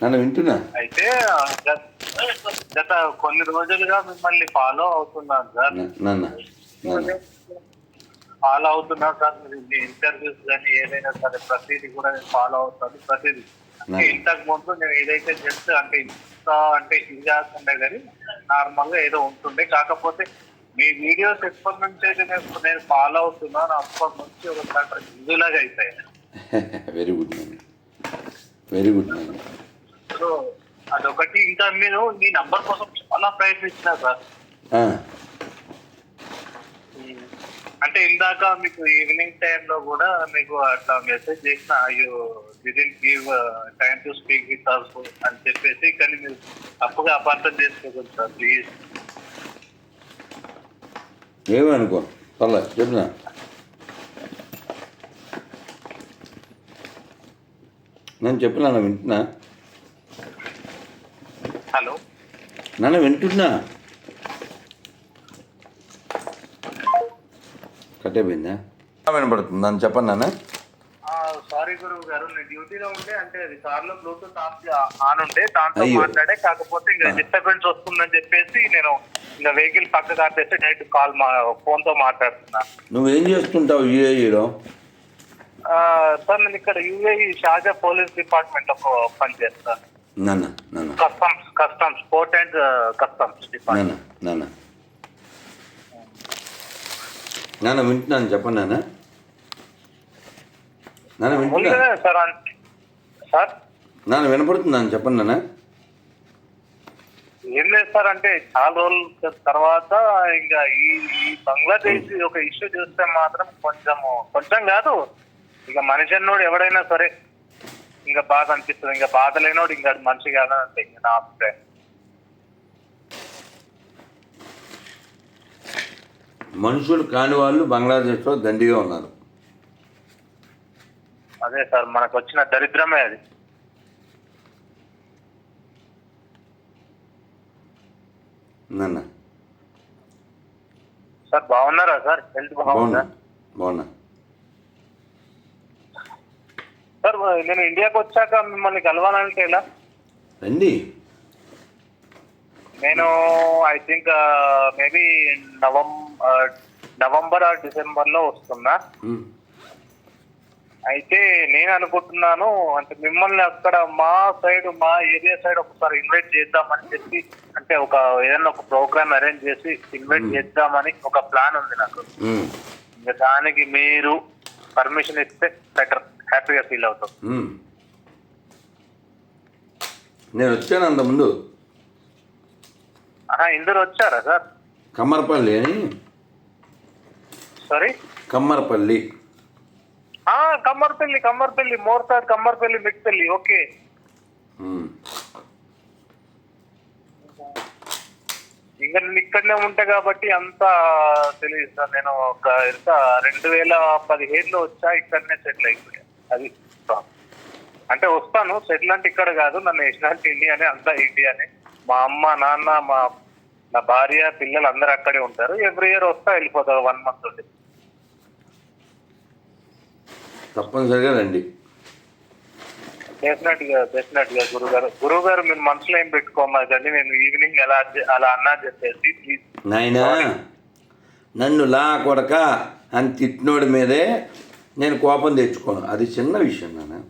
నన్ను వింటున్నా? అయితే గత- కొన్ని రోజులుగా మిమ్మల్ని ఫాలో అవుతున్నాను సార్. నాన్న ఫాలో అవుతున్నా సార్. మీరు మీ ఇంటర్వ్యూస్ కానీ ఏదైనా సరే ప్రతిదీ కూడా నేను ఫాలో అవుతాను ప్రతిదీ. అంటే ఇంతకు ముందు నేను ఏదైతే జస్ట్ అంటే ఇంత అంటే ఇది కాకుండా కానీ నార్మల్గా ఏదో ఉంటుండే. కాకపోతే మీ వీడియోస్ ఎప్పటి నుంచి అయితే నేను నేను ఫాలో అవుతున్నాను అప్పటి నుంచి ఒక హిందూలాగా అయిపోయాయి వెరీ గుడ్ వెరీ గుడ్ అదొకటి ఇంకా నేను మీ నంబర్ కోసం చాలా ప్రయత్నించిన సార్. అంటే ఇందాక మీకు ఈవినింగ్ టైంలో కూడా మీకు అట్లా మెసేజ్ చేసిన you didn't give time to speak with us అని చెప్పేసి కానీ మీరు తప్పుగా అపార్థం చేసుకోకూడదు సార్ ప్లీజ్ ఏమీ అనుకో పర్లేదు చెప్తున్నా. నేను చెప్పు నాన్న వింటున్నా? హలో. నాన్న వింటున్నా? కట్టేపోయిందా వినపడుతుంది. నన్ను చెప్పండి నాన్న. సారీ గురువు గారు నేను డ్యూటీలో ఉంటే అంటే అది కార్లో బ్లూటూత్ ఆఫ్ ఆన్ ఉంటే దాంతో. మాట్లాడే కాకపోతే ఇంకా డిస్టర్బెన్స్ వస్తుందని చెప్పేసి నేను ఇంకా వెహికల్ పక్క కాపేసి డైరెక్ట్ కాల్ మా ఫోన్తో మాట్లాడుతున్నా. నువ్వేం చేస్తుంటావు యూఏఈలో? ఆ, సార్ నేను ఇక్కడ యూఏఈ షాజా పోలీస్ డిపార్ట్మెంట్ పనిచేస్తాను. నాన్న నాన్న customs customs port and customs department నాన్న నాన్న వింటున్నాను చెప్పండి నాన్న నాన్న వింటున్నా సార్ సార్? నాన్న వినపడుతున్నాను చెప్పండి నాన్న ఏం లేదు సార్ అంటే చాలా రోజుల తర్వాత ఇంకా ఈ ఈ బంగ్లాదేశ్ ఒక ఇష్యూ చూస్తే మాత్రం కొంచెం కొంచెం కాదు. ఇక మనిషి ఎవడైనా సరే ఇంకా బాధ అనిపిస్తుంది. ఇంకా బాధ లేనోడు ఇంకా మనిషి కాదని అంటే ఇంకా నా అభిప్రాయం. మనుషులు కాని వాళ్ళు బంగ్లాదేశ్లో దండిగా ఉన్నారు. అదే సార్ మనకు వచ్చిన దరిద్రమే అది. నాన్న. సార్ బాగున్నారా సార్? హెల్త్ బాగుందా? బాగున్నా బాగున్నా సార్ నేను ఇండియాకి వచ్చాక మిమ్మల్ని కలవాలంటే ఎలా? రండి నేను I think maybe novem November or డిసెంబర్లో వస్తున్నా. అయితే నేను అనుకుంటున్నాను అంటే మిమ్మల్ని అక్కడ మా సైడ్ మా ఏరియా సైడ్ ఒకసారి ఇన్వైట్ చేద్దామని చెప్పి అంటే ఒక ఏదైనా ఒక ప్రోగ్రామ్ అరేంజ్ చేసి ఇన్వైట్ చేద్దామని ఒక ప్లాన్ ఉంది నాకు. ఇంకా దానికి మీరు పర్మిషన్ ఇస్తే బెటర్ హ్యాపీగా ఫీల్ అవుతాం. నేను వచ్చాను అంతకుముందు. ఆహా ఇందరు వచ్చారా సార్? కమ్మరపల్లి అని. సారీ కమ్మరపల్లి. ఆ కమ్మర్పల్లి కమ్మర్పల్లి మోర్తాడ్ కమ్మర్పల్లి మిట్పల్లి ఓకే. ఇంకా నేను ఇక్కడనే ఉంటా కాబట్టి అంత తెలియదు సార్. నేను ఒక ఎంత రెండు వేల పదిహేడులో వచ్చా ఇక్కడనే సెటిల్ అయిపోయా. అది. అంటే వస్తాను సెటిల్ అంటే ఇక్కడ కాదు నన్ను వేసినట్టు ఇండియానే అంతా ఇండియానే మా అమ్మ నాన్న మా నా భార్య పిల్లలు అందరూ అక్కడే ఉంటారు. ఎవ్రీ ఇయర్ వస్తా వెళ్ళిపోతారు వన్ మంత్ ఉండి తప్పనిసరిగా రండి. డెఫినెట్గా డెఫినెట్గా గురువు గారు గురువు గారు మీరు మనసులో ఏం పెట్టుకోమాకండి నేను ఈవినింగ్ ఎలా అలా అన్నా చెప్పేసి ప్లీజ్ నాయనా నన్ను లా కొడక అని తిట్టినోడి మీదే నేను కోపం తెచ్చుకోను. అది చిన్న విషయం నాన్న.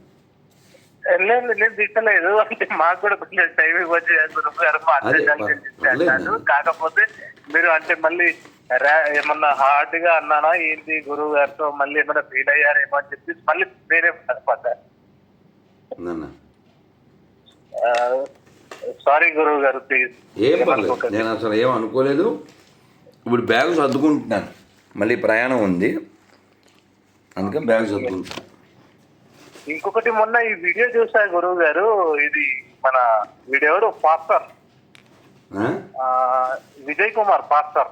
లేదు నేను తిట్టలేదు అంటే మాకు కూడా కొంచెం టైం వచ్చి గురువు గారు మా అర్థం కాకపోతే మీరు అంటే మళ్ళీ ఏమన్నా హార్డ్గా అన్నానా? ఏంటి గురువు గారితో మళ్ళీ ఏమైనా ఫీల్ అయ్యారేమో అని చెప్పి మళ్ళీ వేరే నాన్న. సారీ గురువు గారు ప్లీజ్ ఏం పర్లేదు. నేను అసలు ఏం అనుకోలేదు. ఇప్పుడు బ్యాగ్ సర్దుకుంటున్నాను మళ్ళీ ప్రయాణం ఉంది. అందుకని బ్యాగ్ సర్దుకుంటున్నాను ఇంకొకటి మొన్న ఈ వీడియో చూసా గురువు గారు ఇది మన వీడియోడు పాస్టర్. విజయ్ కుమార్ పాస్టర్.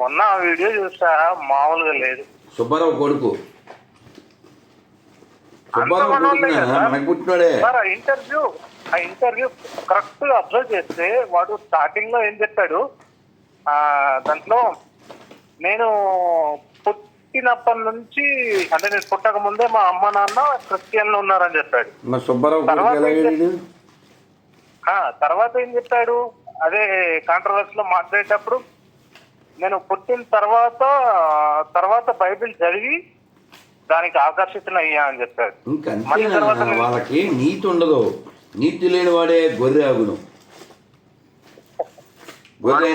మొన్న ఆ వీడియో చూసా మామూలుగా లేదు. సుబ్బారావు కొడుకు. ఇంటర్వ్యూ ఆ ఇంటర్వ్యూ కరెక్ట్గా అబ్జర్వ్ చేస్తే వాడు స్టార్టింగ్లో ఏం చెప్పాడు? దాంట్లో నేను పుట్టినప్పటి నుంచి అంటే నేను పుట్టక ముందే మా అమ్మ నాన్న క్రిస్టియన్లు ఉన్నారని చెప్పాడు. తర్వాత ఏం చెప్పాడు? అదే కాంట్రవర్సీ లో మాట్లాడేటప్పుడు నేను పుట్టిన తర్వాత తర్వాత బైబిల్ చదివి దానికి ఆకర్షితులయ్యా అని చెప్పాడు. వాళ్ళకి నీతి ఉండదు. నీతి లేని వాడే గొర్రె ఆగును. గొర్రె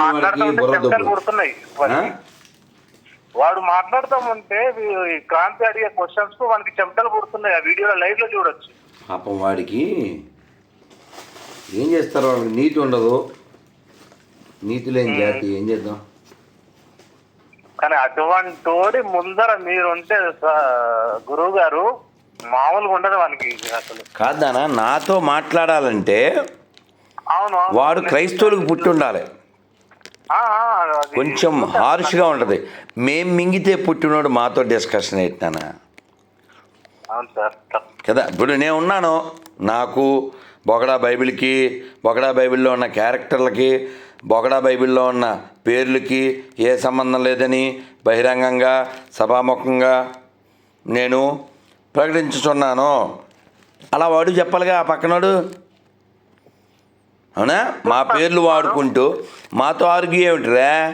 వాడు వాడికి మాట్లాడుతూ ఉంటే వాడికి. క్రాంతి అడిగే క్వశ్చన్స్కు వానికి చెమటలు పుడుతున్నాయి. ఆ వీడియోలో లైవ్లో చూడొచ్చు. పాపం వాడికి ఏం చేస్తారు వాళ్ళకి నీతి ఉండదు. నీతి లేని జాతి. ఏం చేద్దాం? కానీ అటువంటి ముందర మీరుంటే స- గురువు గారు మామూలుగా ఉండదు వానికి అసలు. కాదానా నాతో మాట్లాడాలంటే అవును. వాడు క్రైస్తవులకు పుట్టి ఉండాలి కొంచెం హార్ష్గా ఉంటుంది. మేం మింగితే పుట్టినోడు మాతో డిస్కషన్ అవుతానా కదా ఇప్పుడు నేను ఉన్నాను. నాకు బొగడా బైబిల్కి బొగడా బైబిల్లో ఉన్న క్యారెక్టర్లకి బొగడా బైబిల్లో ఉన్న పేర్లకి ఏ సంబంధం లేదని బహిరంగంగా సభాముఖంగా నేను ప్రకటించుతున్నాను అలా వాడు చెప్పాలిగా ఆ పక్కనోడు? అవునా? మా పేర్లు వాడుకుంటూ మాతో ఆర్గ్యూ ఏమిటిరా?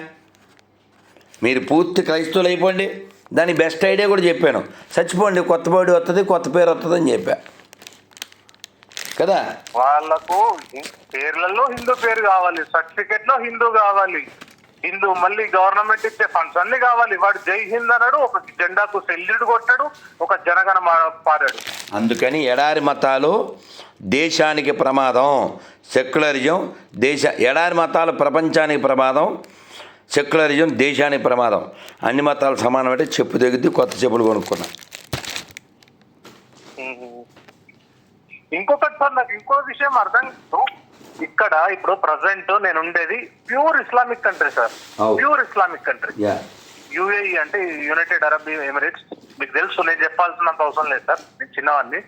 మీరు పూర్తి క్రైస్తవులు అయిపోండి. దాని బెస్ట్ ఐడియా కూడా చెప్పాను. చచ్చిపోండి కొత్త బాడీ వస్తుంది కొత్త పేరు వస్తుంది అని చెప్పా. కదా? వాళ్ళకు పేర్లలో హిందూ పేరు కావాలి సర్టిఫికెట్లో హిందూ కావాలి. హిందూ మళ్ళీ గవర్నమెంట్ ఇచ్చే ఫండ్స్ అన్ని కావాలి. వాడు జై హింద్ అన్నాడు ఒక జెండాకు సెల్యూట్ కొట్టాడు ఒక జనగణ పాడాడు అందుకని ఎడారి మతాలు దేశానికి ప్రమాదం సెక్యులరిజం దేశ ఎడారి మతాలు ప్రపంచానికి ప్రమాదం సెక్యులరిజం దేశానికి ప్రమాదం. అన్ని మతాలు సమానం అంటే చెప్పు తెగిద్ది కొత్త చెప్పులు కొనుక్కున్నా. ఇంకొకటి సార్ నాకు ఇంకో విషయం అర్థం. ఇక్కడ ఇప్పుడు ప్రజెంట్ నేను ఉండేది pure Islamic country sir. Pure Islamic country UAE అంటే యునైటెడ్ అరబ్ ఎమిరేట్స్ మీకు తెలుసు నేను చెప్పాల్సినంత అవసరం లేదు సార్ నేను చిన్నవాడిని.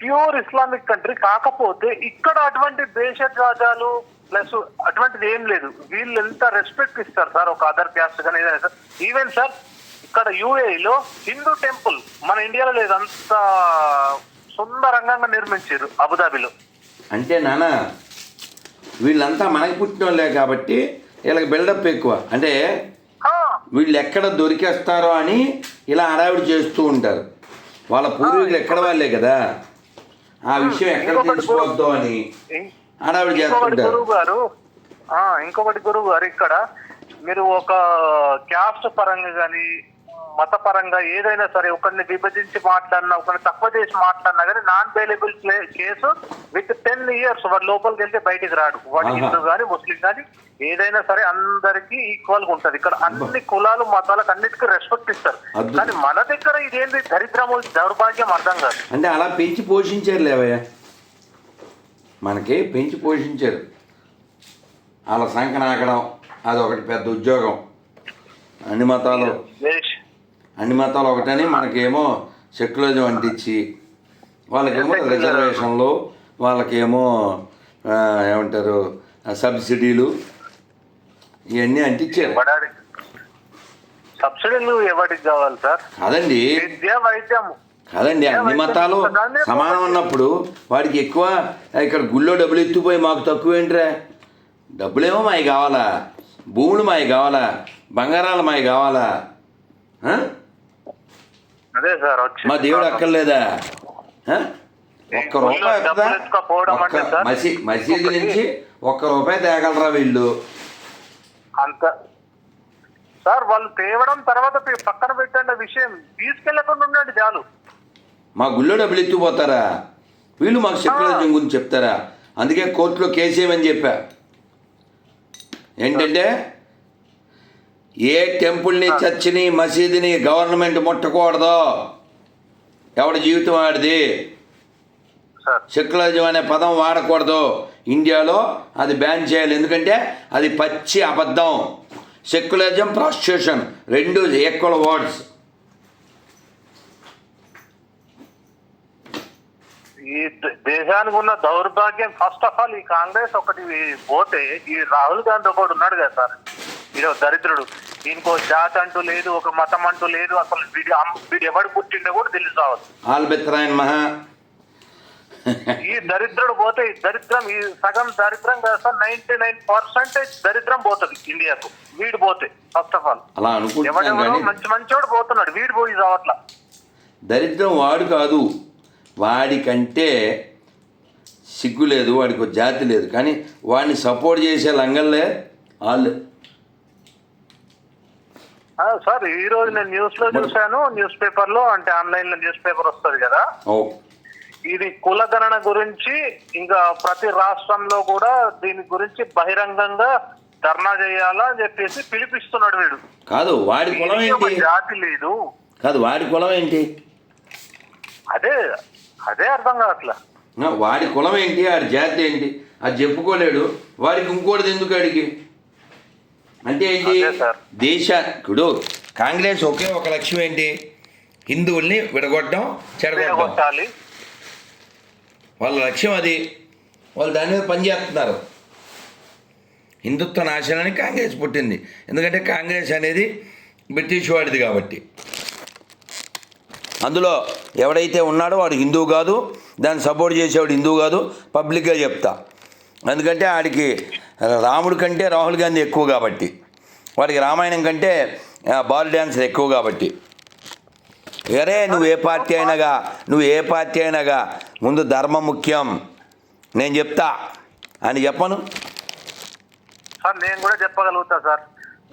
ప్యూర్ ఇస్లామిక్ కంట్రీ కాకపోతే ఇక్కడ అటువంటి దేశ రాజాలు ప్లస్ అటువంటిది ఏం లేదు. వీళ్ళు ఎంత రెస్పెక్ట్ ఇస్తారు సార్ ఒక అదర్ క్యాస్ట్ కానీ ఏదైనా సార్ ఈవెన్ సార్ ఇక్కడ యుఏఈలో హిందూ టెంపుల్ మన ఇండియాలో లేదు. అంత సుందరంగా నిర్మించారు అబుదాబిలో అంటే నాన్న వీళ్ళంతా మనకి పుట్టిన వాళ్ళే కాబట్టి వీళ్ళకి బిల్డప్ ఎక్కువ. అంటే వీళ్ళు ఎక్కడ దొరికేస్తారో అని ఇలా హడావిడి చేస్తూ ఉంటారు. వాళ్ళ పూర్వీకులు ఎక్కడ వాళ్ళే కదా? ఆ విషయం ఎక్కడ తెలిసిపోద్దో అని హడావిడి చేస్తుంటారు. ఇంకొకటి గురువు గారు ఇక్కడ మీరు ఒక క్యాస్ట్ పరంగా కానీ మత పరంగా ఏదైనా సరే ఒకరిని విభజించి మాట్లాడినా ఒకరిని తక్కువ చేసి మాట్లాడినా కానీ non bailable case with ten years వాడు లోపలికి వెళ్తే బయటికి రాడు. వాడు. హిందూ కానీ ముస్లిం కానీ ఏదైనా సరే అందరికీ ఈక్వల్గా ఉంటది. ఇక్కడ అన్ని కులాలు మతాలకు అన్నిటికీ రెస్పెక్ట్ ఇస్తారు. కానీ మన దగ్గర ఇదేంటి దరిద్రము దౌర్భాగ్యం అర్థం కాదు. అంటే అలా పెంచి పోషించారు లేవయ్య? మనకి పెంచి పోషించారు. వాళ్ళ సంఖ నాకడం అది ఒకటి పెద్ద ఉద్యోగం. అన్ని మతాలు. అన్ని మతాలు ఒకటని మనకేమో సెక్యులరిజం అంటించి వాళ్ళకేమో రిజర్వేషన్లు వాళ్ళకేమో ఏమంటారు సబ్సిడీలు ఇవన్నీ అంటించారు. సబ్సిడీలు ఎవరికి కావాలి సార్. విద్య వైద్యం. కాదండి అన్ని మతాలు సమానం ఉన్నప్పుడు వాడికి ఎక్కువ ఇక్కడ గుళ్ళో డబ్బులు ఎత్తుపోయి మాకు తక్కువ ఏంట్రా డబ్బులేమో మావి కావాలా? భూములు మావి కావాలా? బంగారాలు మావి కావాలా? అదే సార్ వచ్చి మా దేవుడు అక్కర్లేదా? ఒక్క రూపాయి మసీదు నుంచి ఒక్క రూపాయి తేగలరా వీళ్ళు? అంత సార్ వాళ్ళు తేవడం తర్వాత పక్కన పెట్టండి విషయం. తీసుకెళ్ళకుండా ఉండండి చాలు. మా గుళ్ళో డబ్బులు ఎత్తుకుపోతారా వీళ్ళు మాకు సెక్యులరిజం గురించి చెప్తారా? అందుకే కోర్టులో కేసు వేయమని చెప్పా? ఏంటంటే ఏ టెంపుల్ని చర్చిని మసీదుని గవర్నమెంట్ ముట్టకూడదు? ఎవడి జీవితం ఆడిది? సెక్యులరిజం అనే పదం వాడకూడదు. ఇండియాలో అది బ్యాన్ చేయాలి. ఎందుకంటే అది పచ్చి అబద్ధం. సెక్యులరిజం ప్రాస్టిట్యూషన్ రెండు ఈక్వల్ వర్డ్స్ ఈ దేశానికి ఉన్న దౌర్భాగ్యం ఫస్ట్ ఆఫ్ ఆల్ ఈ కాంగ్రెస్ ఒకటి పోతే ఈ రాహుల్ గాంధీ ఒకడు ఉన్నాడు కదా సార్? ఈయన దరిద్రుడు. ఇంకో జాతి అంటూ లేదు ఒక మతం అంటూ లేదు అసలు వీడి వీడు ఎవడు పుట్టిండో కూడా తెలిసి రావద్దు ఆల్బెత్రాయన్ మహా. ఈ దరిద్రుడు పోతే ఈ దరిద్రం ఈ సగం దరిద్రం కాదు సార్ నైన్టీ నైన్ పర్సెంటేజ్ దరిద్రం పోతుంది ఇండియాకు. వీడు పోతే ఫస్ట్ ఆఫ్ ఆల్. అలా ఎవడెవడో మంచి మంచోడు పోతున్నాడు వీడు పోయి రావట్లా. దరిద్రం వాడు కాదు వాడికంటే సిగ్గు లేదు వాడికి ఒక జాతి లేదు. కానీ వాడిని సపోర్ట్ చేసే లంగల్లే వాళ్ళు సార్ ఈ రోజు నేను న్యూస్లో చూశాను న్యూస్ పేపర్లో అంటే ఆన్లైన్లో న్యూస్ పేపర్ వస్తుంది కదా. ఇది కులగణన గురించి ఇంకా ప్రతి రాష్ట్రంలో కూడా దీని గురించి బహిరంగంగా ధర్నా చేయాలా అని చెప్పేసి పిలిపిస్తున్నాడు వీడు. కాదు వాడి కులం ఏంటి? జాతి లేదు. కాదు వాడి కులం ఏంటి? అదే అదే అర్థం కావట్లా. వాడి కులం ఏంటి? వాడి జాతి ఏంటి? అది చెప్పుకోలేడు. వాడికి ఇంకోటిది ఎందుకు అడిగి అంటే ఏంటి. దేశ ఇప్పుడు కాంగ్రెస్ ఒకే ఒక లక్ష్యం ఏంటి? హిందువుల్ని విడగొట్టడం చెడగొట్టడం. కొట్టాలి వాళ్ళ లక్ష్యం అది. వాళ్ళు దాని మీద పనిచేస్తున్నారు హిందుత్వ నాశనానికి కాంగ్రెస్ పుట్టింది. ఎందుకంటే కాంగ్రెస్ అనేది బ్రిటిష్ వాడిది కాబట్టి. అందులో ఎవడైతే ఉన్నాడో వాడు హిందువు కాదు. దాన్ని సపోర్ట్ చేసేవాడు హిందువు కాదు. పబ్లిక్గా చెప్తా. ఎందుకంటే ఆడికి రాముడి కంటే రాహుల్ గాంధీ ఎక్కువ కాబట్టి. వాడికి రామాయణం కంటే బాల్ డ్యాన్సర్ ఎక్కువ కాబట్టి. వేరే నువ్వు ఏ పార్టీ అయినాగా నువ్వు ఏ పార్టీ అయినాగా ముందు ధర్మం ముఖ్యం. నేను చెప్తా. అని చెప్పను? సార్ నేను కూడా చెప్పగలుగుతా సార్.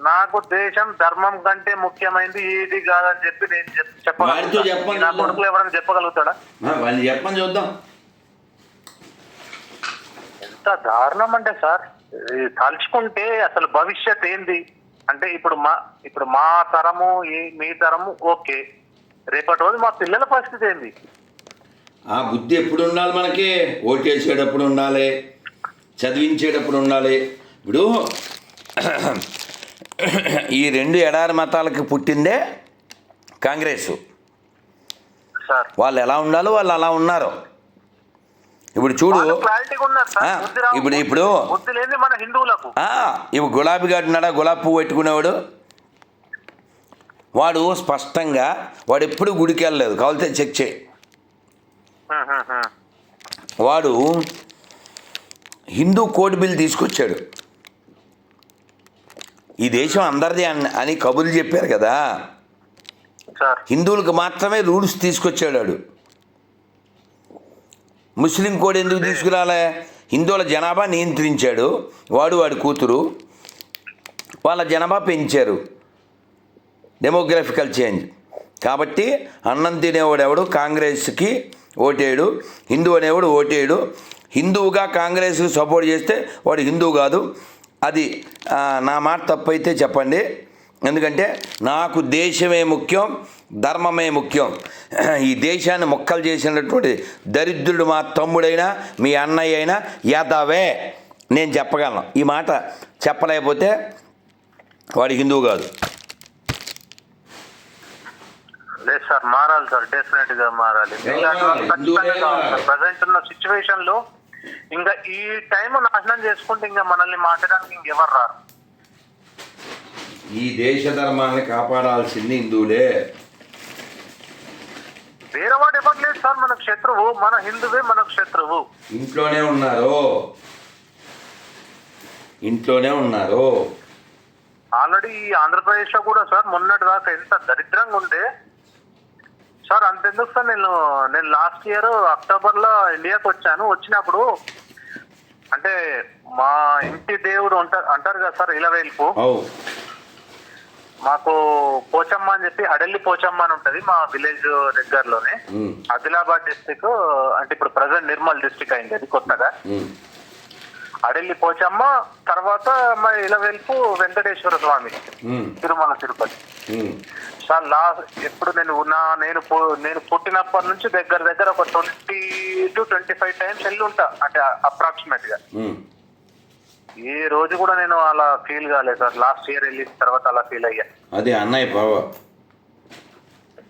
నాకు దేశం ధర్మం కంటే ముఖ్యమైనది ఏది కాదని చెప్పి నేను చెప్పగలుగుతా. నా కొడుకులు ఎవరైనా చెప్పగలుగుతాడా? వాళ్ళు చెప్పని చూద్దాం. ఎంత దారుణం అంటే సార్. తలుచుకుంటే అసలు భవిష్యత్ ఏంది? అంటే ఇప్పుడు మా ఇప్పుడు మా తరము మీ తరము ఓకే. రేపటి రోజు మా పిల్లల పరిస్థితి ఏంది? ఆ బుద్ధి ఎప్పుడు ఉండాలి మనకి? ఓటేసేటప్పుడు ఉండాలి. చదివించేటప్పుడు ఉండాలి. ఇప్పుడు ఈ రెండు ఎడారి మతాలకి పుట్టిందే కాంగ్రెస్. వాళ్ళు ఎలా ఉండాలో వాళ్ళు అలా ఉన్నారు. ఇప్పుడు చూడు. ఇప్పుడు- ఇప్పుడు- మన హిందువులకు. ఆ, ఇప్పుడు గులాబీ గులాబీ పువ్వు పెట్టుకునేవాడు? వాడు స్పష్టంగా వాడు ఎప్పుడు గుడికి వెళ్ళలేదు. కావాలితే చెక్ చేయి. హ్మ్. వాడు హిందూ కోడ్ బిల్ తీసుకొచ్చాడు. ఈ దేశం అందరిది అని అని కబుర్లు చెప్పారు కదా. హిందువులకు మాత్రమే రూల్స్ తీసుకొచ్చాడు వాడు. ముస్లిం కోడ్ ఎందుకు తీసుకురాలే? హిందువుల జనాభా నియంత్రించాడు. వాడు వాడి కూతురు. వాళ్ళ జనాభా పెంచారు. డెమోగ్రఫికల్ చేంజ్ కాబట్టి అన్నం తినేవాడు ఎవడు? కాంగ్రెస్కి ఓటేయడు. హిందూ అనేవాడు ఓటేయడు. హిందువుగా కాంగ్రెస్కి సపోర్ట్ చేస్తే వాడు హిందువు కాదు. అది నా మాట తప్పైతే చెప్పండి. ఎందుకంటే నాకు దేశమే ముఖ్యం ధర్మమే ముఖ్యం. ఈ దేశాన్ని మొక్కలు చేసినటువంటి దరిద్రుడు మా తమ్ముడైనా మీ అన్నయ్య అయినా యాదవే. నేను చెప్పగలను. ఈ మాట చెప్పలేకపోతే వాడు హిందువు కాదు. లేదు సార్ మారాలి సార్ డెఫినెట్గా మారాలి. ప్రజెంట్ ఉన్న సిచ్యువేషన్లో ఇంకా ఈ టైం నాశనం చేసుకుంటే ఇంకా మనల్ని మాట్లాడడానికి ఇంకెవరు రారు. ఈ దేశ ధర్మాన్ని కాపాడాల్సింది హిందువులే. వేరే వాడు ఎవరు లేదు సార్ మనకు శత్రువు మన హిందువే మనకు శత్రువు. ఇంట్లోనే ఉన్నారు? ఇంట్లోనే ఉన్నారు? ఆల్రెడీ ఈ ఆంధ్రప్రదేశ్లో కూడా సార్ మొన్నటి దాకా ఎంత దరిద్రంగా ఉండే. సార్ అంతెందుకు సార్ నేను నేను లాస్ట్ ఇయర్ అక్టోబర్లో ఇండియాకి వచ్చాను. వచ్చినప్పుడు అంటే మా ఇంటి దేవుడు ఉంటారు అంటారు కదా సార్ ఇలవేల్పు మాకు పోచమ్మ అని చెప్పి అడల్లి పోచమ్మ అని ఉంటది మా విలేజ్ దగ్గరలోనే. ఆదిలాబాద్ డిస్టిక్ అంటే ఇప్పుడు ప్రజెంట్ నిర్మల్ డిస్టిక్ అయింది అది కొత్తగా. అడల్లి పోచమ్మ తర్వాత మా ఇలవేల్పు వెంకటేశ్వర స్వామి తిరుమల తిరుపతి. సార్ లాస్ట్ ఎప్పుడు నేను నా నేను నేను పుట్టినప్పటి నుంచి దగ్గర దగ్గర ఒక twenty two twenty five times వెళ్ళి ఉంటా అంటే అప్రాక్సిమేట్గా. ఏ రోజు కూడా నేను అలా ఫీల్ కాలేదు సార్. లాస్ట్ ఇయర్ వెళ్ళిన తర్వాత అలా ఫీల్ అయ్యా. అదే అన్నయ్య బావ.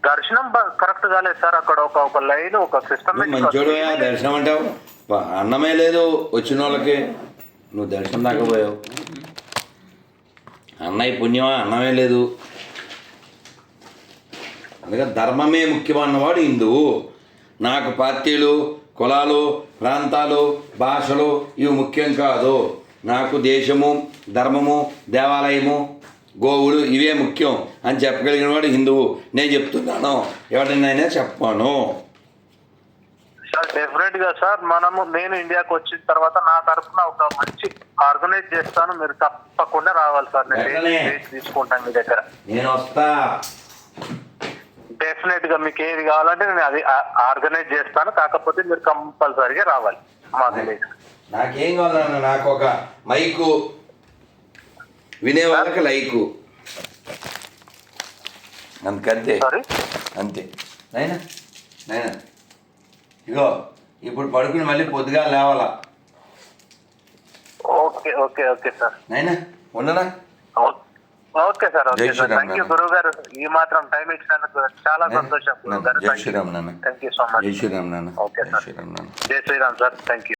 దర్శనం కరెక్ట్ కాలేదు సార్. అక్కడ ఒక ఒక లైన్ ఒక మంచోడువా దర్శనం అంటావు. అన్నమే లేదు వచ్చిన వాళ్ళకి నువ్వు దర్శనం దాకా పోయావు. అన్నయ్య పుణ్యమా? అన్నమే లేదు. అందుకే ధర్మమే ముఖ్యమన్నవాడు హిందువు నాకు పార్టీలు కులాలు ప్రాంతాలు భాషలు ఇవి ముఖ్యం కాదు. నాకు దేశము ధర్మము దేవాలయము గోవులు ఇవే ముఖ్యం అని చెప్పగలిగిన వాడు హిందువు. నేను చెప్తున్నాను. ఎవరినైనా చెప్పాను. సార్ డెఫినెట్గా సార్ మనము నేను ఇండియాకి వచ్చిన తర్వాత నా తరఫున ఒక మంచి ఆర్గనైజ్ చేస్తాను. మీరు తప్పకుండా రావాలి సార్. నేను తీసుకుంటాను మీ దగ్గర? నేను వస్తా. డెఫినెట్గా మీకు ఏది కావాలంటే నేను అది ఆర్గనైజ్ చేస్తాను. కాకపోతే మీరు కంపల్సరీగా రావాలి. నాకేం కావాలన్న నాకు ఒక మైకు. వినే వాళ్ళకి లైకు. అందుకంతే. అంతే. నాయనా నాయనా ఇగో ఇప్పుడు పడుకుని మళ్ళీ పొద్దుగా లేవాలా? Okay okay okay sir. నాయనా ఉండనా? Okay sir okay sir. Thank you. గురువు గారు ఈ మాత్రం టైం ఇచ్చినందుకు చాలా సంతోషం. గురువు గారు జై శ్రీరామ్ నాన్న. Thank you so much Jai Shriram నాన్న. Okay sir. Jai Shriram sir. Thank you